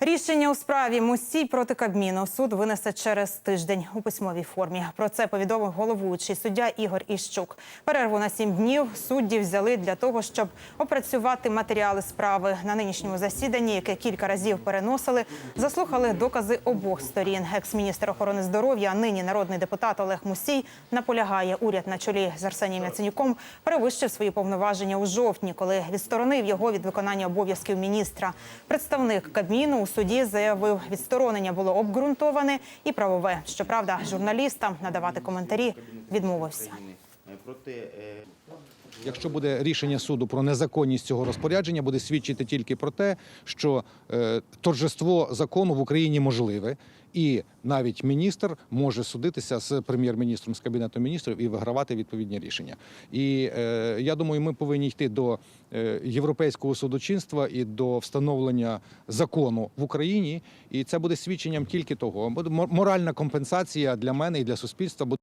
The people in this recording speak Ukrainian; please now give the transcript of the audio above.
Рішення у справі Мусій проти Кабміну суд винесе через тиждень у письмовій формі. Про це повідомив головуючий суддя Ігор Іщук. Перерву на сім днів судді взяли для того, щоб опрацювати матеріали справи. На нинішньому засіданні, яке кілька разів переносили, заслухали докази обох сторін. Екс-міністр охорони здоров'я, нині народний депутат Олег Мусій наполягає, уряд на чолі з Арсенієм Яценюком перевищив свої повноваження у жовтні, коли відсторонив його від виконання обов'язків міністра. Представник Кабміну суді заявив, відсторонення було обґрунтоване і правове. Щоправда, журналістам надавати коментарі відмовився. Проти е, Якщо буде рішення суду про незаконність цього розпорядження, буде свідчити тільки про те, що е, торжество закону в Україні можливе, і навіть міністр може судитися з прем'єр-міністром з кабінетом міністрів і вигравати відповідні рішення. І е, я думаю, ми повинні йти до е, європейського судочинства і до встановлення закону в Україні. І це буде свідченням тільки того. Буде мор- моральна компенсація для мене і для суспільства.